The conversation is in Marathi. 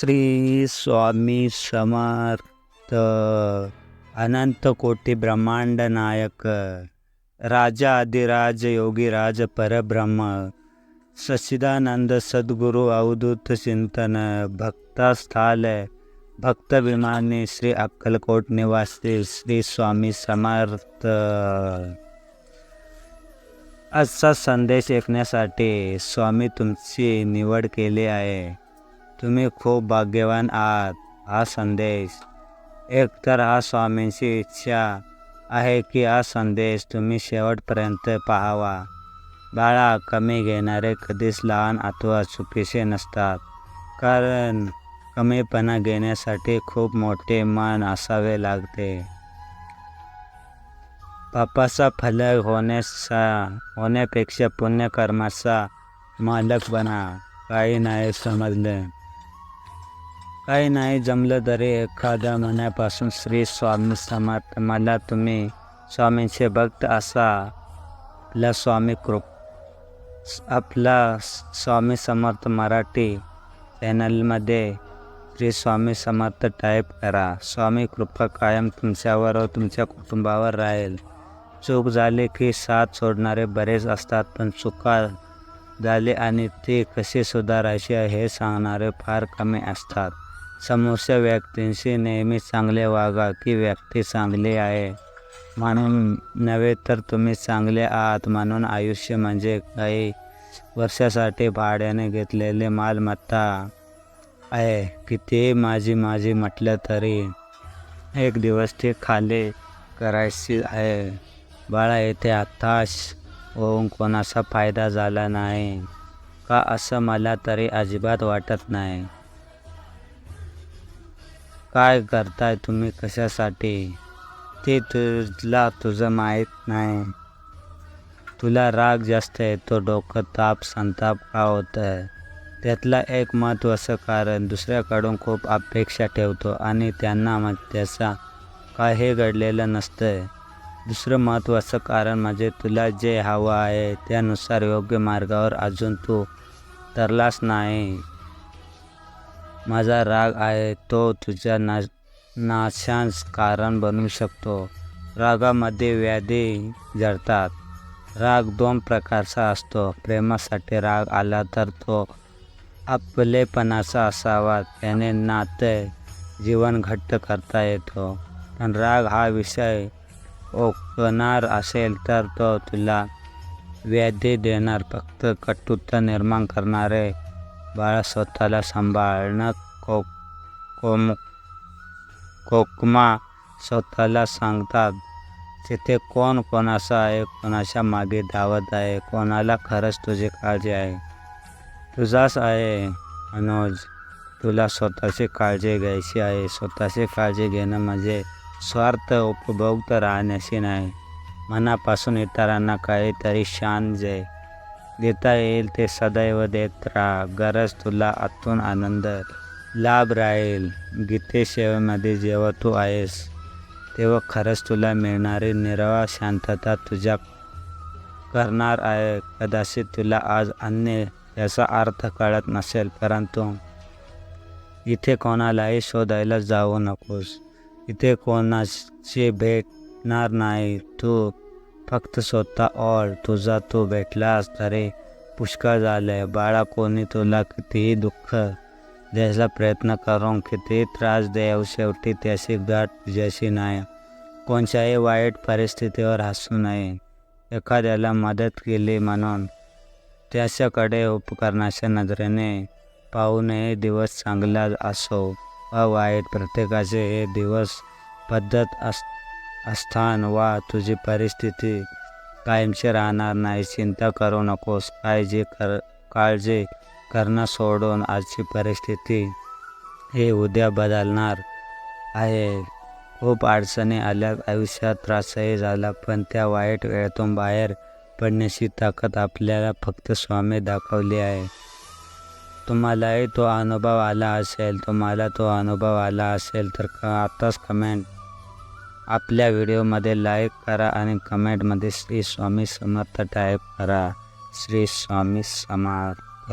श्री स्वामी समर्थ अनंत कोटी ब्रह्मांड नायक राजा अधिराज योगीराज परब्रह्म सच्चिदानंद सद्गुरु अवधूत चिंतन भक्तस्थाल भक्त विमानी श्री अक्कलकोट निवासी श्री स्वामी समर्थ। आजचा संदेश ऐकण्यासाठी स्वामी तुमची निवड केली आहे. तुम्ही खूप भाग्यवान आहात हा संदेश. एकतर हा स्वामींची इच्छा आहे की हा संदेश तुम्ही शेवटपर्यंत पाहावा. बाळा कमी घेणारे कधीच लहान अथवा चुकीचे नसतात. कारण कमीपणा घेण्यासाठी खूप मोठे मन असावे लागते. पापाचा फलक होण्याचा होण्यापेक्षा पुण्यकर्माचा मालक बना काही नाही समजले. काही नाही जमलं तरी एखाद्या महिन्यापासून श्री स्वामी समर्थ मला तुम्ही स्वामींचे भक्त असा. आपला स्वामी कृप आपला स्वामी समर्थ मराठी चॅनलमध्ये श्री स्वामी समर्थ टाईप करा. स्वामी कृपा कायम तुमच्यावर व तुमच्या कुटुंबावर राहील. चूक झाली की साथ सोडणारे बरेच असतात पण चुका झाली आणि ते कसे सुधारायचे हे सांगणारे फार कमी असतात. समोरच्या व्यक्तींशी नेहमी चांगले वागा की व्यक्ती चांगली आहे. म्हणून नव्हे तर तुम्ही चांगले आहात म्हणून आयुष्य म्हणजे काही वर्षासाठी भाड्याने घेतलेले मालमत्ता आहे. कितीही माझी माझी म्हटलं तरी एक दिवस ते खाली करायची आहे. बाळा येथे हताश होऊन कोणाचा फायदा झाला नाही का असं मला तरी अजिबात वाटत नाही. काय करताय तुम्ही कशासाठी? ते तुला तुझं माहीत नाही. तुला राग जास्त येतो डोकं ताप संताप का होतं आहे त्यातला एक महत्त्वाचं कारण दुसऱ्याकडून खूप अपेक्षा ठेवतो आणि त्यांना मग त्याचा काही घडलेलं नसतं दुसरं महत्त्वाचं कारण म्हणजे तुला जे हवं आहे त्यानुसार योग्य मार्गावर अजून तू तरलाच नाही. माझा राग आहे तो तुझ्या ना नाशांस कारण बनू शकतो. रागामध्ये व्याधी जडतात. राग दोन प्रकारचा असतो. प्रेमासाठी राग आला तर तो आपलेपणाचा असावा. त्याने नाते जीवन घट्ट करता येतो. पण राग हा विषय ओकणार असेल तर तो तुला व्याधी देणार. फक्त कटुता निर्माण करणारे बाळा स्वतःला सांभाळणं को कोम कोकमा स्वतःला सांगतात. तिथे कोण कोणाचा आहे कोणाच्या मागे धावत आहे कोणाला खरंच तुझी काळजी आहे? तुझाच आहे मनोज. तुला स्वतःची काळजी घ्यायची आहे. स्वतःची काळजी घेणं म्हणजे स्वार्थ उपभोक्त राहण्याशी नाही. मनापासून इतरांना काहीतरी शान जे देता येईल ते सदैव देत राहा. गरज तुला आतून आनंद. लाभ राहील. गीतेसेवेमध्ये जेव्हा तू आहेस तेव्हा खरंच तुला मिळणारी निरवा शांतता तुझ्या करणार आहे. कदाचित तुला आज अन्य याचा अर्थ कळत नसेल परंतु इथे कोणालाही शोधायला जाऊ नकोस. इथे कोणाची भेटणार नाही. तू फक्त स्वतः और. तुझा तू भेटलास तरी पुष्कळ झाले बाळा कोणी तुला कितीही दुःख द्यायचा प्रयत्न करून कितीही त्रास देव शेवटी त्याची गाठ तुझ्याशी नाही. कोणत्याही वाईट परिस्थितीवर हसू नये. एखाद्याला मदत केली म्हणून त्याच्याकडे उपकरणाच्या नजरेने पाहू नये दिवस चांगला असो. व वाईट प्रत्येकाचे हे दिवस पद्धत असते स्थान वा तुझी परिस्थिती कायमची राहणार नाही. चिंता करू नकोस. काळजी कर काळजी करणं सोडून आजची परिस्थिती हे उद्या बदलणार आहे. खूप अडचणी आल्या. आयुष्यात त्रासही झाला पण त्या वाईट वेळेतून बाहेर पडण्याची ताकद आपल्याला फक्त स्वामी दाखवली आहे. तुम्हालाही तो अनुभव आला असेल. तुम्हाला तो अनुभव आला असेल तर का कमेंट आपल्या व्हिडिओमध्ये लाईक करा आणि कमेंटमध्ये श्री स्वामी समर्थ टाईप करा. श्री स्वामी समर्थ.